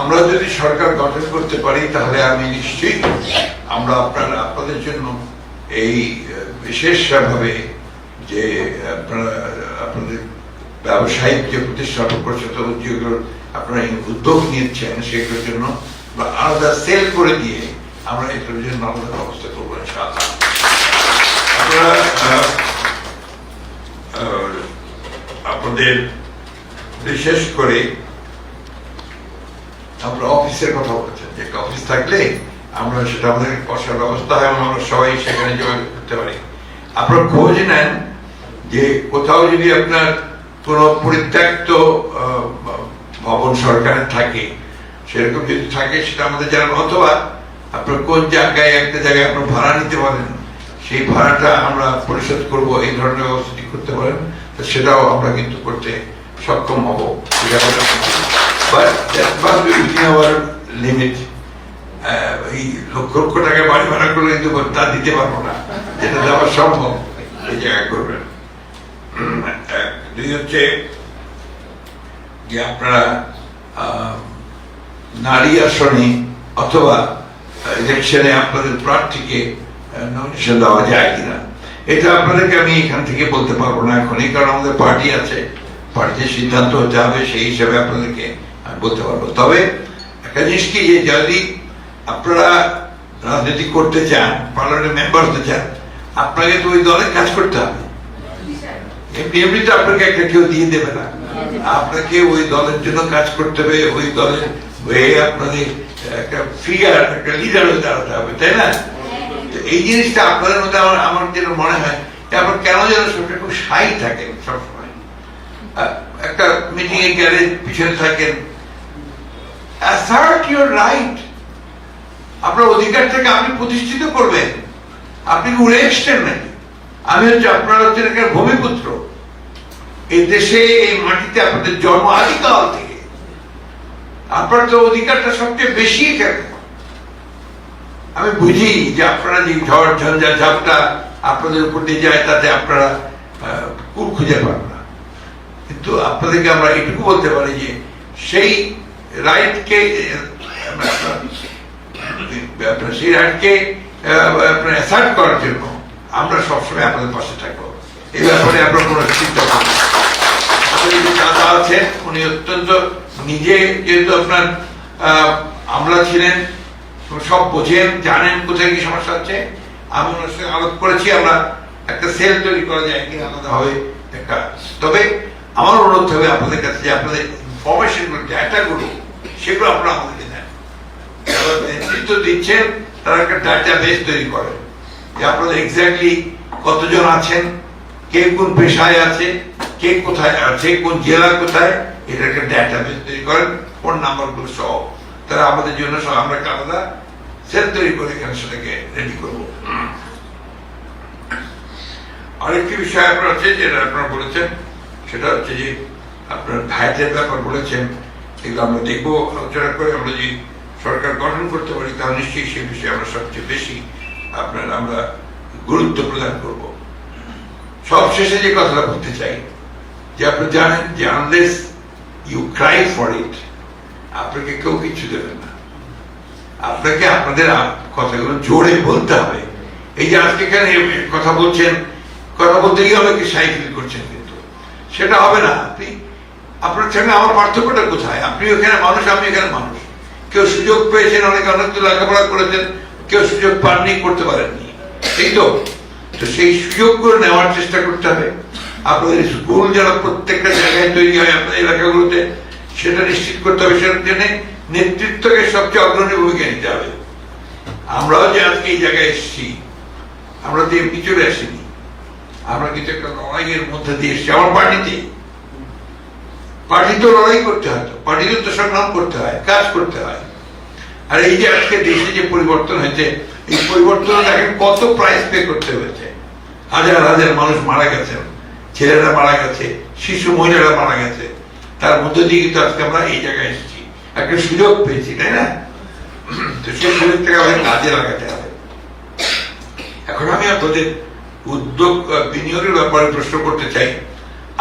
আমরা যদি সরকার গঠন করতে পারি, তাহলে আমি নিশ্চয়ই আমরা আপনারা, আপনাদের জন্য এই বিশেষভাবে যে আপনাদের ব্যবসায়িক যে প্রতিষ্ঠান প্রচলিত উদ্যোগগুলোর আপনারা উদ্যোগ নিচ্ছেন সেগুলোর জন্য বা আলাদা সেল করে দিয়ে আমরা এগুলোর জন্য আলাদা ব্যবস্থা করব আপনারা আপনাদের বিশেষ করে আমরা অফিসের কথা বলেছেন যে একটা অফিস থাকলে আমরা সেটা আমাদের বসার ব্যবস্থা হয় আমরা সবাই সেখানে যোগাযোগ করতে পারি। আপনারা খোঁজ নেন যে কোথাও যদি আপনার কোনো পরিত্যক্ত ভবন সরকারের থাকে, সেরকম যদি থাকে সেটা আমাদের জানান অথবা আপনার কোন জায়গায় একটা জায়গায় আপনার ভাড়া নিতে পারেন, সেই ভাড়াটা আমরা পরিশোধ করব, এই ধরনের ব্যবস্থা যদি করতে পারেন সেটাও আমরা কিন্তু করতে সক্ষম হব। Limit. আহ, এই লক্ষ লক্ষ টাকা বাড়ি ভাড়া করলে কিন্তু তা দিতে পারব না। যেটা দেওয়া সম্ভব এই জায়গায় করবেন। দুই হচ্ছে যে আপনারা নারী আসনে অথবা ইলেকশনে আপনাদের প্রার্থীকে নমিনেশন দেওয়া যায় কিনা। এটা আপনাদেরকে আমি এখান থেকে বলতে পারব না এখনই কারণ আমাদের পার্টি আছে। পার্টির সিদ্ধান্ত হতে হবে সেই হিসাবে আপনাদেরকে আমি বলতে পারব। তবে জিনিস কি যে যদি আপনারা রাজনীতি করতে চান, পার্লামেন্টের মেম্বার হতে চান, আপনাকে তো ওই দলের কাজ করতে হবে। এমনি এমনিতে আপনাকে একটা কেউ দিয়ে দেবে না। আপনাকে ওই দলের জন্য কাজ করতে হবে, ওই দলের হয়ে আপনাদের একটা ফিগার একটা লিডার হয়ে দাঁড়াতে হবে, তাই না? তো এই জিনিসটা আপনাদের মধ্যে আমার আমার যেন মনে হয় আপনার কেন যেন সবটা খুব সাই থাকেন সবসময়। একটা মিটিং এ গেলে পিছনে থাকেন অ্যাসার্ট ইউর রাইট আপনার অধিকারটাকে আপনি প্রতিষ্ঠিত করবেন। আপনি উড়ে এসছেন নাকি? আমি হচ্ছে আপনার হচ্ছেন একটা ভূমিপুত্র। এই দেশে, এই মাটিতে আপনাদের জন্ম আদিকাল থেকে। আপনার তো অধিকারটা সবচেয়ে বেশি এখানে। আমি বুঝি যে আপনারা যে ঝড়, ঝঞ্ঝা, ঝাপটা আপনাদের উপর দিয়ে যায়, তাতে আপনারা কুল খুঁজে পান না। কিন্তু আপনাদেরকে আমরা এটুকু বলতে পারি যে সেই রাইটকে সেই রাইটকে আপনার অ্যাসার্ট করার জন্য আমরা সবসময় আপনাদের পাশে থাকব এই ব্যাপারে আপনার কোনো চিন্তা করবেন দাদা আছেন উনি অত্যন্ত নিজে যেহেতু আপনার আমলা ছিলেন সব বোঝেন জানেন কোথায় কি সমস্যা হচ্ছে আমি ওনার সঙ্গে আলোচ করেছি আমরা একটা সেল তৈরি করা যায় আলাদা হবে একটা তবে আমার অনুরোধ হবে আপনাদের কাছে যে আপনাদের ইনফরমেশনগুলো ডাটাগুলো সেগুলো আপনারা আমাদেরকে দেন নেতৃত্ব দিচ্ছেন, তারা একটা ডাটা বেস তৈরি করেন যে আপনাদের এক্স্যাক্টলি কতজন আছেন, কে কোন পেশায় আছে, কে কোথায় আছে, কোন জেলা কোথায় এটা একটা ডাটা বেস তৈরি করেন ফোন নাম্বারগুলো সহ। তারা আমাদের জন্য সব আমরা একটা আলাদা সেল তৈরি করে এখানে সেটাকে রেডি করব। আরেকটি বিষয় আপনার আছে, যেটা আপনারা বলেছেন, সেটা হচ্ছে যে আপনার ভ্যাটের ব্যাপার বলেছেন এগুলো আমরা দেখব আলোচনা করে আমরা যদি সরকার গঠন করতে পারি, তাহলে নিশ্চয়ই সেই বিষয়ে আমরা সবচেয়ে বেশি আপনার আমরা গুরুত্ব প্রদান করব। সব শেষে যে কথাটা বলতে চাই, যে আপনি জানেন যে unless you cry for it আপনাকে কেউ কিছু দেবে না। আপনাকে আপনাদের কথাগুলো জোরে বলতে হবে। এই যে আজকে এখানে কথা বলছেন, কথা বলতে গিয়ে অনেকে সাইকেল করছেন কিন্তু। সেটা হবে না। আপনি আপনার সঙ্গে আমার পার্থক্যটা কোথায়? আপনি ওখানে মানুষ, আমি এখানে মানুষ। কেউ সুযোগ পেয়েছেন, অনেকে অনেক লেখাপড়া করেছেন, কেউ সুযোগ পাননি, করতে পারেননি। এই তো? তো সেই সুযোগগুলো নেওয়ার চেষ্টা করতে হবে। আপনাদের স্কুল যারা প্রত্যেকটা জায়গায় তৈরি হয় আপনাদের এলাকাগুলোতে, সেটা নিশ্চিত করতে হবে সেটার জন্য নেতৃত্বকে সবচেয়ে অগ্রণী ভূমিকা নিতে হবে। আমরাও যে আজকে এই জায়গায় এসেছি, আমরা তো এমনি চলে আসিনি। আমরা কিন্তু একটা লড়াইয়ের মধ্যে দিয়ে এসেছি। আমার পার্টিতে পার্টি তো লড়াই করতে হয় তো পার্টিতে তো সংগ্রাম করতে হয়, কাজ করতে হয়। আর এই যে আজকে দেশে যে পরিবর্তন হয়েছে, এই পরিবর্তন দেখেন কত প্রাইস পে করতে হয়েছে? হাজার হাজার মানুষ মারা গেছে, ছেলেরা মারা গেছে, শিশু মহিলারা মারা গেছে। তার মধ্যে দিয়ে কিন্তু আজকে আমরা এই জায়গায় এসেছি। একটা সুযোগ পেয়েছি, তাই না? তো সেই সুযোগটাকে আমাদের কাজে লাগাতে হবে। এখন আমি আপনাদের উদ্যোগ, বিনিয়োগের ব্যাপারে প্রশ্ন করতে চাই।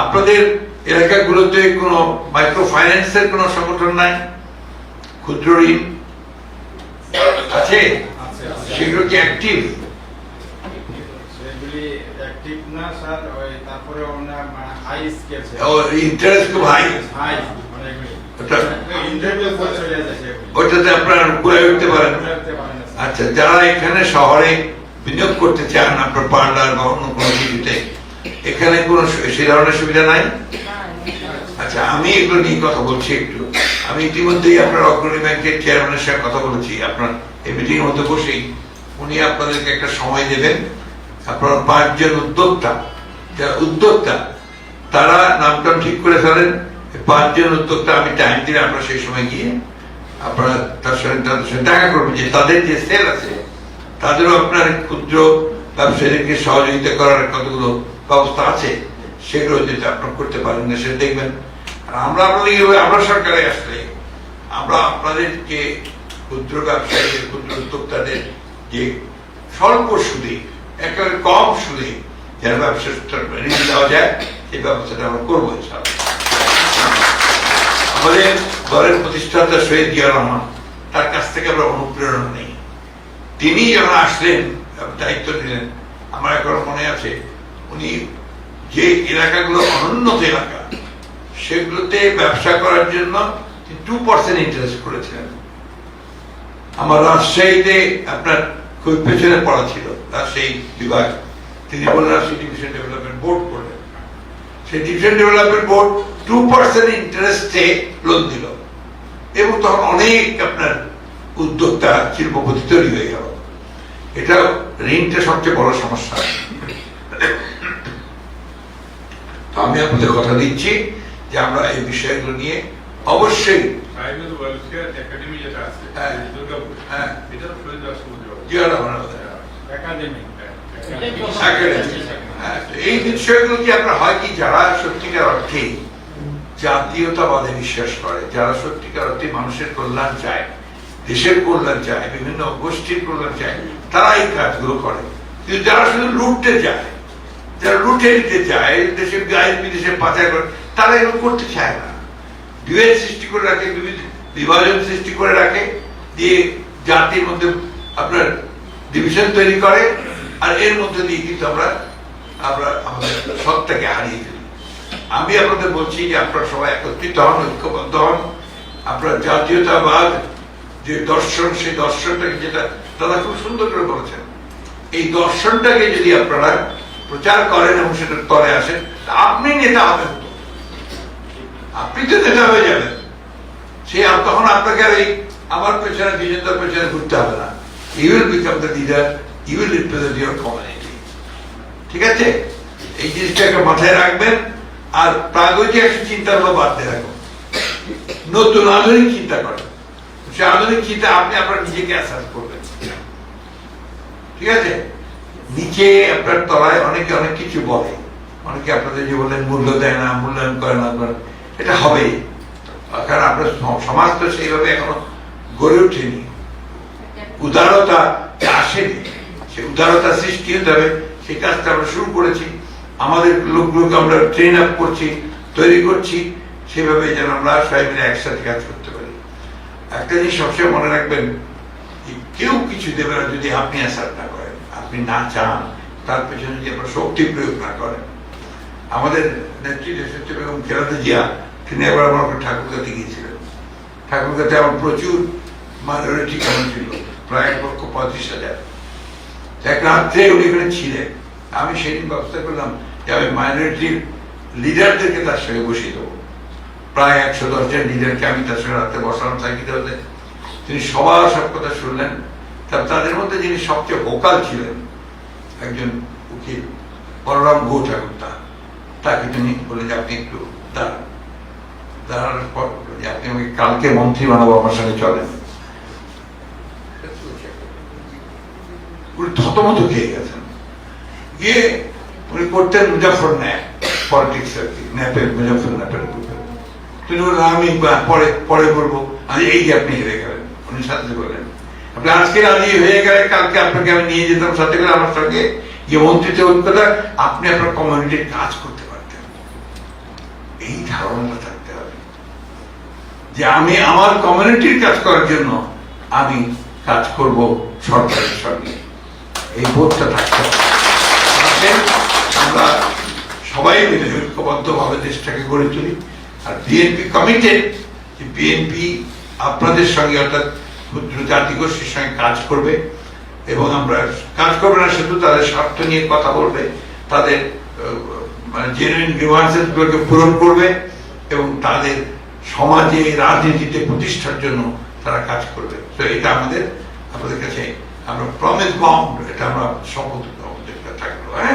আপনাদের এলাকাগুলোতে কোনো মাইক্রো ফাইন্যান্সের কোনো সংগঠন নাই? ক্ষুদ্র ঋণ আছে? সেগুলো কি অ্যাক্টিভ সেগুলি অ্যাক্টিভ না স্যার ওই তারপরে ওনার হাই স্কেল ও ইন্টারেস্ট খুব হাই হাই অনেকগুলি। ওটা ইন্টারভিউ করে চলে যায় সেগুলি। ওটাতে আপনারা ঘুরে উঠতে পারেন। করতে পারে না স্যার। আচ্ছা যারা এখানে শহরে বিনিয়োগ করতে চান আপনার পার্লার বা অন্য কোনো কিছুতে এখানে কোনো সু- সে ধরনের সুবিধা নাই? আচ্ছা আমি এগুলো নিয়ে কথা বলছি একটু। আমি ইতিমধ্যেই আপনার অগ্রণী ব্যাংকের চেয়ারম্যানের সঙ্গে কথা বলেছি। আপনার এই মিটিং মধ্যে বসেই উনি আপনাদেরকে একটা সময় দেবেন। আপনার পাঁচজন উদ্যোক্তা, যারা উদ্যোক্তা, তারা নামটাম ঠিক করে ফেলেন। পাঁচজন উদ্যোক্তা আমি টাইম দিলে আপনারা সেই সময় গিয়ে আপনারা তার সঙ্গে তাদের সঙ্গে দেখা করবেন যে তাদের যে সেল আছে, তাদেরও আপনার ক্ষুদ্র ব্যবসায়ীদেরকে সহযোগিতা করার কতগুলো ব্যবস্থা আছে, সেগুলো যদি আপনার করতে পারেন না সেটা দেখবেন। আমরা আপনাদেরকে বলি, আমরা সরকারে আসলে আমরা আপনাদের যে ক্ষুদ্র ব্যবসায়ীদের ক্ষুদ্র উদ্যোক্তাদের যে স্বল্প সুদে একেবারে কম সুদে যেন ব্যবসা ঋণ দেওয়া যায় এই ব্যবস্থাটা আমরা করব আমাদের দলের প্রতিষ্ঠাতা শহীদ জিয়া রহমান তার কাছ থেকে আমরা অনুপ্রেরণা নেই। তিনি যখন আসলেন দায়িত্ব নিলেন আমার এখনও মনে আছে উনি যে এলাকাগুলো অনুন্নত এলাকা সেগুলোতে ব্যবসা করার জন্য টু পার্সেন্ট ইন্টারেস্ট করেছিলেন। আমার রাজশাহীতে আপনার খুব পেছনে পড়া ছিল, রাজশাহী বিভাগ। তিনি বললেন, রাজশাহী ডিভিশন ডেভেলপমেন্ট বোর্ড করলেন সেই division development board two percent ইন্টারেস্টে লোন দিল। এবং তখন অনেক আপনার উদ্যোক্তা শিল্পপতি তৈরি হয়ে গেল। এটা ঋণটা সবচেয়ে বড় সমস্যা। আমি আপনাদের কথা দিচ্ছি। যে আমরা এই বিষয়গুলো নিয়ে অবশ্যই হ্যাঁ। হ্যাঁ। হ্যাঁ, এই বিষয়গুলো কি আপনার হয় কি? যারা সত্যিকার অর্থে জাতীয়তাবাদে বিশ্বাস করে যারা সত্যিকার অর্থে মানুষের কল্যাণ চায় দেশের কল্যাণ চায় বিভিন্ন গোষ্ঠীর কল্যাণ চায় তারা এই কাজগুলো করে। কিন্তু যারা শুধু লুটতে চায় যারা লুটে নিতে চায় দেশের গায়ে বিদেশে পাচার করে তারা এগুলো করতে চায় না। বিভেদ সৃষ্টি করে রাখে বিভাজন সৃষ্টি করে রাখে, দিয়ে জাতির মধ্যে আপনার ডিভিশন তৈরি করে, আর এর মধ্যে দিয়ে কিন্তু আমরা আমরা আমাদের সত্তাকে হারিয়ে ফেলি। আমি আপনাদের বলছি যে আপনারা সবাই একত্রিত হন, ঐক্যবদ্ধ হন। আপনার জাতীয়তাবাদ, যে দর্শন, সেই দর্শনটাকে যেটা দাদা খুব সুন্দর করে বলেছেন, এই দর্শনটাকে যদি আপনারা প্রচার করেন এবং সেটা তলে আসেন আপনি নেতা হবেন। আপনি তো নেতা হয়ে যাবেন। সে তখন আপনাকে আর এই আমার পেছনে বিজেন্দ্র পেছনে ঘুরতে হবে না। You will become the leader you will represent your community ঠিক আছে? এই জিনিসটাকে মাথায় রাখবেন। আর প্রাগৈতিক একটা চিন্তাগুলো বাদ দিয়ে রাখুন। নতুন আধুনিক চিন্তা করেন। সে আধুনিক চিন্তা আপনি আপনার নিজেকে অ্যাসাস করবেন। ঠিক আছে? নিচে আপনার তলায় অনেকে অনেক কিছু বলে। অনেকে আপনাদের যে বললেন মূল্য দেয় না, মূল্যায়ন করে না এটা হবেই কারণ আপনার সমাজ তো সেইভাবে এখনও গড়ে ওঠেনি। উদারতা আসেনি, সে উদারতা সৃষ্টি হতে হবে। সেই কাজটা আমরা শুরু করেছি। আমাদের লোকগুলোকে আমরা ট্রেন আপ করছি, তৈরি করছি। সেভাবে যেন আমরা সবাই মিলে একসাথে কাজ করতে পারি। একটা জিনিস সবসময় মনে রাখবেন কেউ কিছু দেবে না যদি আপনি আসার না করেন। আপনি না চান, তার পেছনে যদি আপনার শক্তি প্রয়োগ না করেন। আমাদের নেত্রী দেশত্রী বেগম খেলাতে জিয়া তিনি একবার আমার ঠাকুরগাতে গিয়েছিলেন। ঠাকুরগাতে আমার প্রচুর মাইনরিটি কেমন ছিল? প্রায় এক লক্ষ পঁয়ত্রিশ হাজার। এক রাত্রে উনি এখানে ছিলেন। আমি সেদিন ব্যবস্থা করলাম যে আমি মাইনরিটির লিডারদেরকে তার সঙ্গে বসিয়ে দেবো। প্রায় একশো দশ জন লিডারকে আমি তার সঙ্গে রাত্রে বসালাম সাইকিতে হতে। তিনি সবার সব কথা শুনলেন। তা তাদের মধ্যে যিনি সবচেয়ে ভোকাল ছিলেন, একজন উকিল বলরাম গো ঠাকুরতা তাকে তিনি বলে যে আপনি একটু দাঁড়ান। পর আপনি আমাকে কালকে মন্ত্রী বানাবো, আমার সঙ্গে চলেন উনি থতমত খেয়ে গেছেন। গিয়ে উনি করতেন মুজাফর ন্যাপ পলিটিক্স আর কি, ন্যাপের মুজাফর ন্যাপের তিনি বললেন, আমি পরে পরে আমি এই যে আপনি হেরে গেলেন। উনি সাথে বললেন, আপনি আজকে রাজি হয়ে গেলে কালকে আপনাকে আমি নিয়ে যেতাম সাথে করে আমার সঙ্গে। যে মন্ত্রিত্ব অভিজ্ঞতা আপনি আপনার কমিউনিটির কাজ করতে পারতেন। এই ধারণাটা যে আমি আমার কমিউনিটির কাজ করার জন্য আমি কাজ করব সরকারের সঙ্গে। এই বোধটা থাকতে আমরা সবাই মিলে ঐক্যবদ্ধভাবে দেশটাকে গড়ে তুলি। আর বিএনপি কমিটেড যে বিএনপি আপনাদের সঙ্গে অর্থাৎ ক্ষুদ্র জাতিগোষ্ঠীর সঙ্গে কাজ করবে এবং আমরা কাজ করবে না শুধু তাদের স্বার্থ নিয়ে কথা বলবে, তাদের মানে জেনুইন গ্রিভান্সেস গুলোকে পূরণ করবে এবং তাদের সমাজে, রাজনীতিতে প্রতিষ্ঠার জন্য তারা কাজ করবে। তো এটা আমাদের, আপনাদের কাছে আমরা প্রমিস বাউন্ড এটা আমরা শপথ থাকল হ্যাঁ?